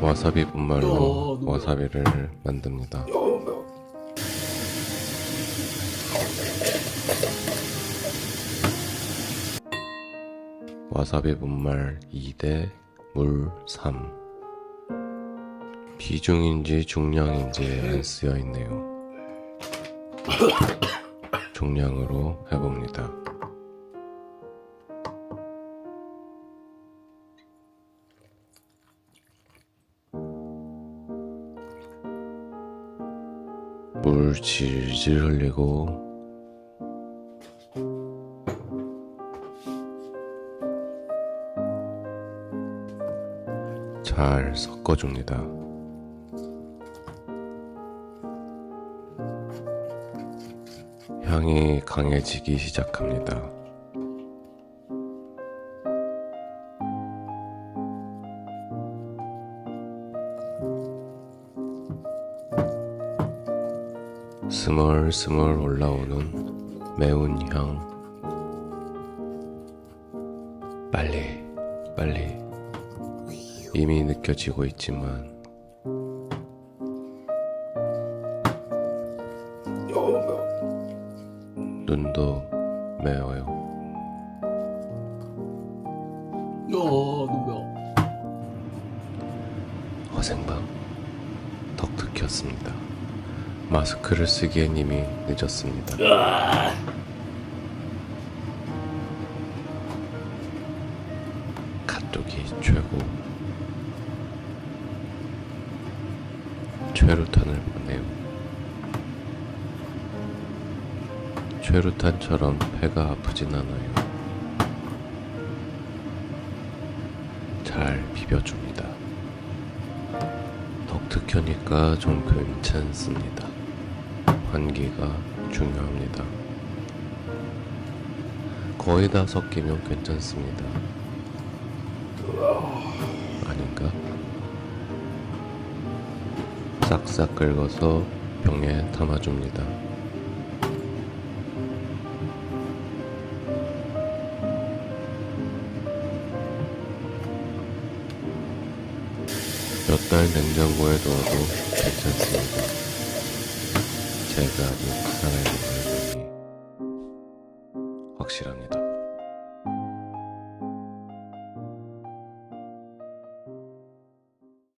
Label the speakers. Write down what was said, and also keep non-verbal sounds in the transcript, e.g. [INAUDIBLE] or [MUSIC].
Speaker 1: 와사비 분말로 와사비를 만듭니다. 와사비 분말 2대 물 3. 비중인지 중량인지에 안 쓰여 있네요. [LAUGHS] 중량으로 해봅니다. 물 질질 흘리고 잘 섞어줍니다. 향이 강해지기 시작합니다. 스멀스멀 올라오는 매운 향. 빨리, 빨리. 이미 느껴지고 있지만 눈도 매워요.
Speaker 2: 야, 누구야?
Speaker 1: 허생방 덕특했습니다. 마스크를 쓰기엔 이미 늦었습니다. 갓도기 최고. 최루탄을 보내요. 최루탄처럼 배가 아프진 않아요. 잘 비벼줍니다. 독특하니까 좀 괜찮습니다. 환기가 중요합니다. 거의 다 섞이면 괜찮습니다. 아닌가? 싹싹 긁어서 병에 담아줍니다. 몇 달 냉장고에 넣어도 괜찮습니다. 제가 욕하는 부분이 확실합니다.